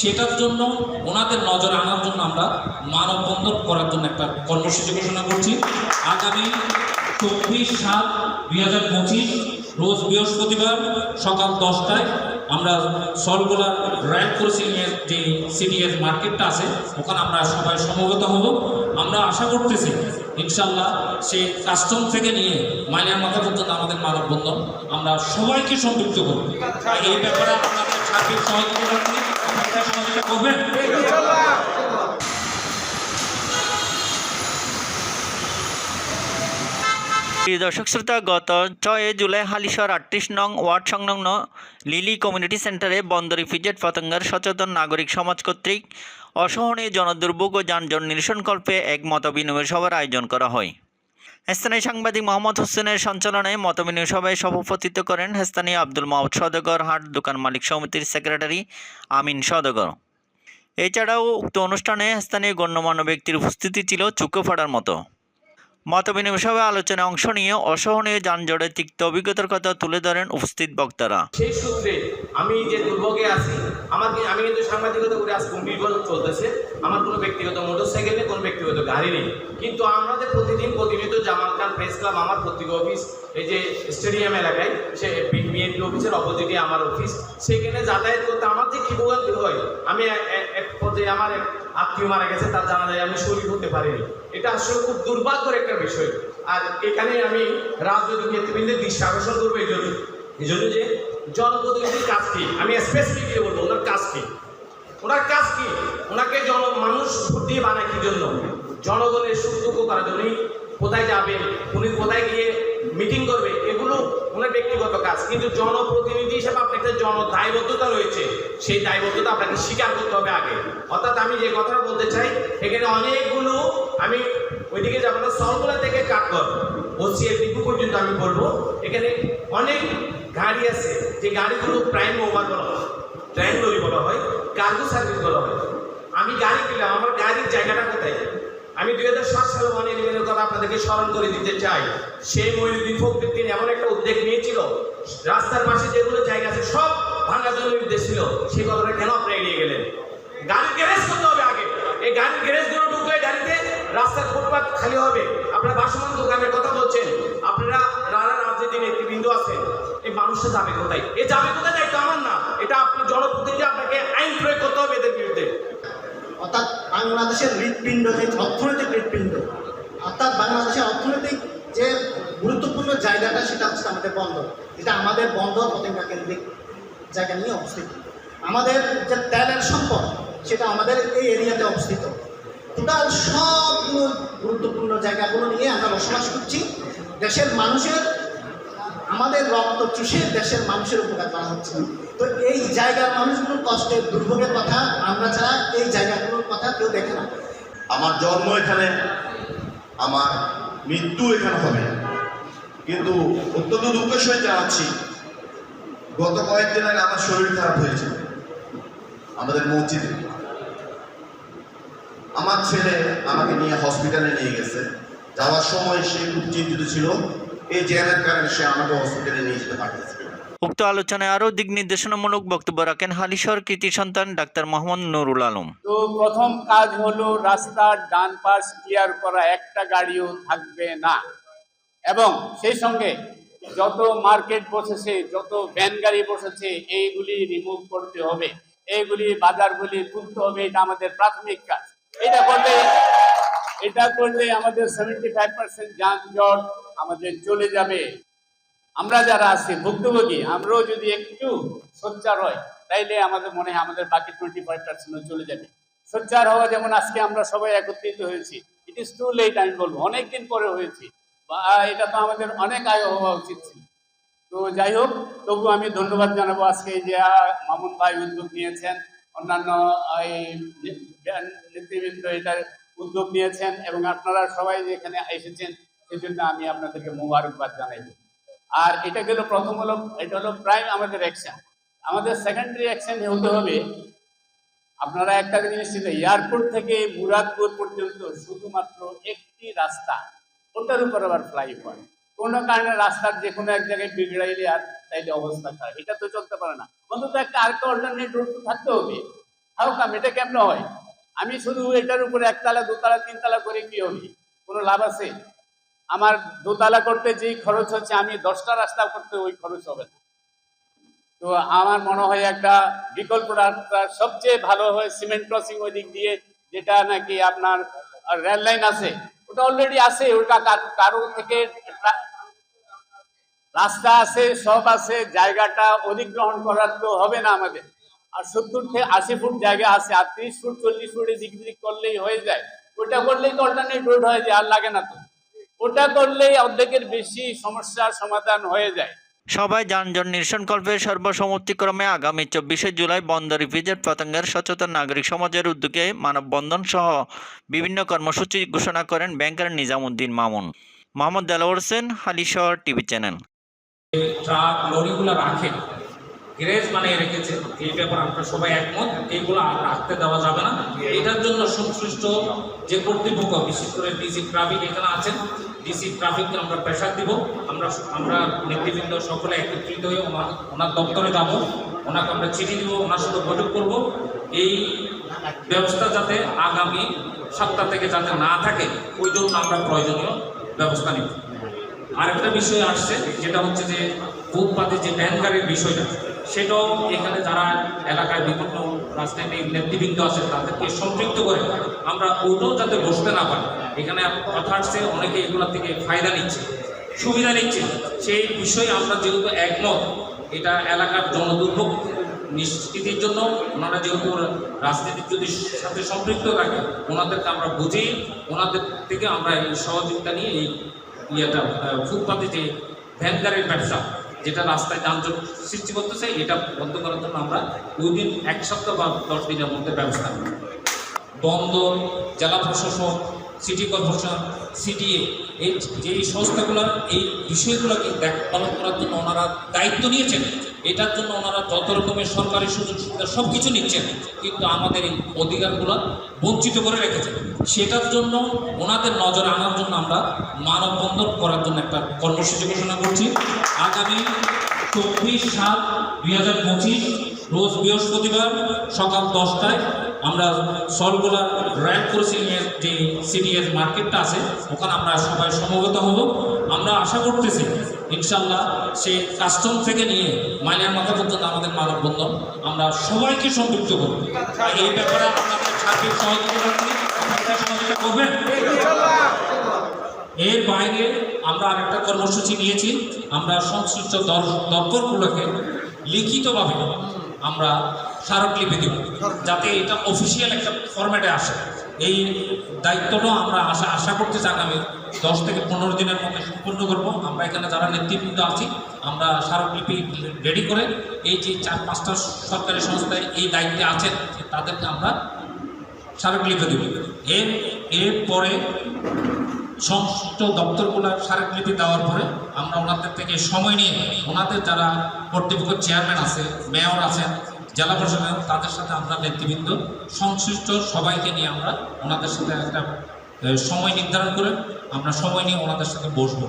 সেটার জন্য, ওনাদের নজরে আনার জন্য আমরা মানববন্ধন করার জন্য একটা কর্মসূচি ঘোষণা করছি। আগামী চব্বিশ সাত দুই হাজার পঁচিশ, রোজ বৃহস্পতিবার সকাল দশটায় আমরা সলগোলা র্যাঙ্ক ক্রসিংয়ের যে সিডিএস মার্কেটটা আছে, ওখানে আমরা সবাই সমবেত হব। আমরা আশা করতেছি ইনশাল্লাহ সে কাস্টম থেকে নিয়ে মাইনার মাথা পর্যন্ত আমাদের মানববন্ধন আমরা সবাইকে সম্পৃক্ত করব। এই ব্যাপারে আপনাদের সার্বিক সহযোগিতা করবেন? দর্শক শ্রোতা, গত ছয় জুলাই হালিশহর আটত্রিশ নং ওয়ার্ড সংলগ্ন লিলি কমিউনিটি সেন্টারে বন্দর ফিজেট পতঙ্গার সচেতন নাগরিক সমাজ কর্তৃক অসহনীয় জনদুর্ভোগ ও যানজট নিরসনকল্পে এক মত বিনিময় সভার আয়োজন করা হয়। স্থানীয় সাংবাদিক মোহাম্মদ হোসেনের সঞ্চালনায় মত বিনিময় সভায় সভাপতিত্ব করেন স্থানীয় আব্দুল মাহমুদ সদগর, হাট দোকান মালিক সমিতির সেক্রেটারি আমিন সদগর। এছাড়াও উক্ত অনুষ্ঠানে স্থানীয় গণ্যমান্য ব্যক্তির উপস্থিতি ছিল চুকো ফাড়ার মতো। মতবিনিময় সভায় আলোচনায় অংশ নিয়ে অসহনীয় যানজটের তিক্ত অভিজ্ঞতার কথা তুলে ধরেন উপস্থিত বক্তারা। সেই সূত্রে আমি যে দুর্ভোগে আছি, আমাকে, আমি কিন্তু সাংবাদিকতা করে আজ কুম্ভি চলতেছে। আমার কোনো ব্যক্তিগত মোটরসাইকেল নেই, কোনো ব্যক্তিগত গাড়ি নেই। কিন্তু আমরা যে প্রতিদিন প্রতিনিয়ত জামাল খান প্রেস ক্লাব, আমার পত্রিকা অফিস, এই যে স্টেডিয়াম এলাকায়, সে বিএনপি অফিসের অপোজিটে আমার অফিস, সেখানে যাতায়াত করতে আমার যে কি ভোগান্তি হয় আমি পর্যায়ে আমার এক আত্মীয় মারা গেছে, তার জানা যায় আমি শরীর হতে পারিনি। এটা আসলে খুব দুর্ভাগ্যের একটা বিষয়। আর এখানে আমি রাজনৈতিক নেতৃবৃন্দের দৃষ্টি আকর্ষণ করব এই জন্য। এই জন্য যে জনপ্রতিনিধির কাজ কি? আমি স্পেসিফিকলি বলব? ওনার কাজ কি? ওনার কাজ কি? ওনাকে জন, মানুষ দিয়ে বানায় কি জন্য? জনগণের সুখ দুঃখ করার জন্য উনি কোথায় যাবে উনি কোথায় গিয়ে মিটিং করবে, এগুলো ওনার ব্যক্তিগত কাজ। কিন্তু জনপ্রতিনিধি হিসেবে আপনার একটা জন দায়বদ্ধতা রয়েছে। সেই দায়বদ্ধতা আপনাকে স্বীকার করতে হবে আগে। অর্থাৎ আমি যে কথাটা বলতে চাই, এখানে অনেকগুলো আমি ওইদিকে যাব না সলগুলা থেকে কাট কাটকর ওসিএল ডিপু পর্যন্ত আমি বলব, এখানে অনেক গাড়ি আছে, যে গাড়িগুলো প্রাইম ওভার বলা হয় ট্রেন লরি বলা হয় কার্গো সার্ভিস বলা হয়। আমি গাড়ি কিনলাম, আমার গাড়ির জায়গাটা কোথায়? আমি দুই হাজার সাত সালে ওয়ান ইলেভেনের কথা আপনাদেরকে স্মরণ করে দিতে চাই। সেই মহিউদ্দিন তিনি এমন একটা উদ্যোগ নিয়েছিল, রাস্তার পাশে যেগুলো জায়গা আছে সব জন্য নির্দেশ ছিল সেই কথাটা কেন আপনি এড়িয়ে গেলেন? গাড়ির গ্যারেজ করতে হবে আগে। এই গাড়ির গ্যারেজগুলো ঢুকলে গাড়িতে রাস্তার ফুটপাত খালি হবে। আপনারা বাসমান দোকানের কথা বলছেন, আপনারা রানা রাজ্যে নেতৃবৃন্দ আছেন, এই মানুষটা যাবে কোথায়? এ যাবে কোথায় দায়িত্ব আমার না, এটা আপনি জনপ্রতিনিধি আপনাকে আইন প্রয়োগ করতে হবে এদের বিরুদ্ধে। অর্থাৎ বাংলাদেশের হৃৎপিণ্ড যে অর্থনৈতিক হৃৎপিণ্ড, অর্থাৎ বাংলাদেশের অর্থনৈতিক যে গুরুত্বপূর্ণ জায়গাটা, সেটা হচ্ছে আমাদের বন্দর। যেটা আমাদের বন্দর পতেঙ্গা কেন্দ্রিক জায়গা নিয়ে অবস্থিত। আমাদের যে তেলের সম্পদ, সেটা আমাদের এই এরিয়াতে অবস্থিত। টোটাল সবগুলো গুরুত্বপূর্ণ জায়গাগুলো নিয়ে আমরা বসবাস করছি। দেশের মানুষের আমাদের রক্ত চুষে দেশের মানুষের উপকার করা হচ্ছে। তো এই জায়গার মানুষগুলোর কষ্টের দুর্ভোগের কথা আমরা ছাড়া এই জায়গাগুলোর কথা কেউ দেখে না। আমার জন্ম এখানে, আমার মৃত্যু এখানে হবে। কিন্তু অত্যন্ত দুঃখের সহিত জানাচ্ছি, গত কয়েকদিন আগে আমার শরীর খারাপ হয়েছে, আমাদের মসজিদে। আমার ছেলে আমাকে নিয়ে হসপিটালে নিয়ে গেছে। যাওয়ার সময় সে খুব চিন্তিত ছিল। এই জ্যামের কারণে সে আমাকে হসপিটালে নিয়ে যেতে পারতেছিল উক্ত আলোচনায় আরও দিক নির্দেশনামূলক বক্তব্য রাখেন হালিশহর কৃতি সন্তান ডাক্তার মোহাম্মদ নুরুল আলম। তো প্রথম কাজ হলো রাস্তার ডান পাশ ক্লিয়ার করা একটা গাড়িও থাকবে না। এবং সেই সঙ্গে যত মার্কেট বসেছে যত ভ্যান গাড়ি বসেছে এইগুলি রিমুভ করতে হবে। এইগুলি বাজারগুলি তুলতে হবে এটা আমাদের প্রাথমিক কাজ। এটা করলে এটা করলে আমাদের সেভেন্টি ফাইভ পার্সেন্ট যানজট আমাদের চলে যাবে। আমরা যারা আছি, ভুক্তভোগী, আমরাও যদি একটু সোচ্চার হয় তাইলে আমাদের মনে হয় আমাদের বাকি টোয়েন্টি ফাইভ পার্সেন্ট চলে যাবে। সোচ্চার হওয়া যেমন আজকে আমরা সবাই একত্রিত হয়েছি ইট ইস টু লেট আমি বলব। অনেকদিন পরে হয়েছি। বা, এটা তো আমাদের অনেক আয় হওয়া উচিত ছিল। তো যাই হোক, তবু আমি ধন্যবাদ জানাব আজকে যে মামুন ভাই উদ্যোগ নিয়েছেন। অন্যান্য এই নেতৃবৃন্দ এটার উদ্যোগ নিয়েছেন এবং আপনারা সবাই এখানে এসেছেন, সেজন্য আমি আপনাদেরকে মোবারকবাদ জানাই। আর এটা গেল প্রথম হলো, এটা হলো প্রাইম আমাদের অ্যাকশন আমাদের সেকেন্ডারি অ্যাকশন হতে হবে, আপনারা একটা জিনিস ছিল এয়ারপোর্ট থেকে মুরাদপুর পর্যন্ত শুধুমাত্র একটি রাস্তা, ওটার উপর আবার ফ্লাই হয়। কোনো কারণে রাস্তার যে কোনো এক জায়গায় বিগড়াইলে আর তাইলে অবস্থা খারাপ। এটা তো চলতে পারে না। অন্তত একটা আরেকটা অল্টারনেট রুট তো থাকতে হবে। হাউ কাম এটা কেমন হয়? আমি শুধু এটার উপরে একতলা, দোতলা, তিনতলা করে কি হবে কোনো লাভ আছে? আমার দোতলা করতে যেই খরচ হচ্ছে, আমি দশটা রাস্তা করতে ওই খরচ হবে না। তো আমার মনে হয় একটা বিকল্প রাস্তা সবচেয়ে ভালো হয় সিমেন্ট ক্রসিং ওই দিক দিয়ে, যেটা নাকি আপনার রেল লাইন আছে। ওটা অলরেডি আছে, ওটা কার- থেকে রাস্তা আছে, সব আছে, জায়গাটা অধিগ্রহণ করার তো হবে না আমাদের। আর সত্তর থেকে আশি ফুট জায়গা আছে আর ত্রিশ ফুট চল্লিশ ফুট দিক করলেই হয়ে যায়। ওটা করলেই তো অল্টারনেট রোড হয়ে যায় আর লাগে না তো। ওটা করলেই অর্ধেকের বেশি সমস্যার সমাধান হয়ে যায়। সবাই যানজট নিরসনকল্পে সর্বসম্মতিক্রমে আগামী চব্বিশে জুলাই বন্দর ইপিজেড প্রতঙ্গের সচেতন নাগরিক সমাজের উদ্যোগে মানববন্ধন সহ বিভিন্ন কর্মসূচি ঘোষণা করেন ব্যাংকের Nizamuddin Mamun. Mohammad Delwar Hossain Halishahar TV channel. Truck লরিগুলো রাখে গ্যারেজ বানিয়ে রেখেছে। এই ব্যাপার আমরা সবাই একমত, এইগুলো আর রাখতে দেওয়া যাবে না। এটার জন্য সংশ্লিষ্ট যে কর্তৃপক্ষ, বিশেষ করে ডিসি ট্রাফিক এখানে আছেন, ডিসি ট্রাফিককে আমরা প্রেশার দিব। আমরা আমরা নেতৃবৃন্দ সকলে একত্রিত হয়ে ওনার ওনার দপ্তরে যাব। ওনাকে আমরা চিঠি দিব, ওনার সাথে বৈঠক করব। এই ব্যবস্থা যাতে আগামী সপ্তাহ থেকে যাতে না থাকে, ওই জন্য আমরা প্রয়োজনীয় ব্যবস্থা নিব। আরেকটা বিষয় আসছে, যেটা হচ্ছে যে ফুটপাতে যে ভ্যান বিষয়টা সেটাও এখানে যারা এলাকায় বিভিন্ন রাজনৈতিক নেতৃবৃন্দ আছে তাদেরকে সম্পৃক্ত করে আমরা ওটাও যাতে বসতে না পারি। এখানে কথা আসছে অনেকে এগুলোর থেকে ফায়দা নিচ্ছে, সুবিধা নিচ্ছে। সেই বিষয়ে আমরা যেহেতু একমত, এটা এলাকার জনদুর্ভোগ নিশ্চিতির জন্য ওনারা যেহেতু রাজনীতির যদি সাথে সম্পৃক্ত থাকে, ওনাদেরকে আমরা বুঝিয়ে ওনাদের থেকে আমরা এই সহযোগিতা নিয়ে এই ইয়েটা ফুটপাতে যে ভ্যান গাড়ির ব্যবসা যেটা রাস্তায় যানজট সৃষ্টি করতেছে, এটা বন্ধ করার জন্য আমরা উইদিন এক সপ্তাহ বা দশ দিনের মধ্যে ব্যবস্থা নেব। বন্দর, জেলা প্রশাসক সিটি কর্পোরেশন সিডিএ এই যে সংস্থাগুলো, এই বিষয়গুলোকে দেখ, পালন করার জন্য ওনারা দায়িত্ব নিয়েছেন। এটার জন্য ওনারা যত রকমের সরকারি সুযোগ সুবিধা সব কিছু নিচ্ছেন, কিন্তু আমাদের এই অধিকারগুলো বঞ্চিত করে রেখেছেন। সেটার জন্য ওনাদের নজরে আনার জন্য আমরা মানববন্ধন করার জন্য একটা কর্মসূচি ঘোষণা করছি। আগামী চব্বিশ সাত দুই হাজার পঁচিশ, রোজ বৃহস্পতিবার সকাল দশটায় আমরা সলগোলা র্যাঙ্ক ক্রসিংয়ের যে সিডিএস মার্কেটটা আছে, ওখানে আমরা সবাই সমবেত হব। আমরা আশা করতেছি ইনশাল্লাহ সেই কাস্টম থেকে নিয়ে মাইনার মাথা পর্যন্ত আমাদের মানববন্ধন আমরা সবাইকে সম্পৃক্ত করব। আর এই ব্যাপারে আপনাদের সহযোগিতা করবেন এর বাইরে আমরা আরেকটা কর্মসূচি নিয়েছি, আমরা সংশ্লিষ্ট দপ্তরগুলোকে লিখিতভাবে আমরা স্মারকলিপি দেব, যাতে এটা অফিসিয়াল একটা ফরম্যাটে আসে। এই দায়িত্বটা আমরা আশা আশা করতে চাই আগামী দশ থেকে পনেরো দিনের মধ্যে সম্পূর্ণ করব। আমরা এখানে যারা নেতৃবৃন্দ আছি, আমরা স্মারকলিপি রেডি করে এই যে চার, পাঁচটা সরকারি সংস্থায় এই দায়িত্বে আছেন, তাদেরকে আমরা স্মারকলিপি দেব। এর এরপরে সংশ্লিষ্ট দপ্তরগুলোর স্মারকলিপি দেওয়ার পরে আমরা ওনাদের থেকে সময় নিয়ে, ওনাদের যারা কর্তৃপক্ষ চেয়ারম্যান আছে, মেয়র আছেন জেলা প্রশাসন তাদের সাথে আমরা নেতৃবৃন্দ সংশ্লিষ্ট সবাইকে নিয়ে আমরা ওনাদের সাথে একটা সময় নির্ধারণ করে আমরা সময় নিয়ে ওনাদের সাথে বসবো।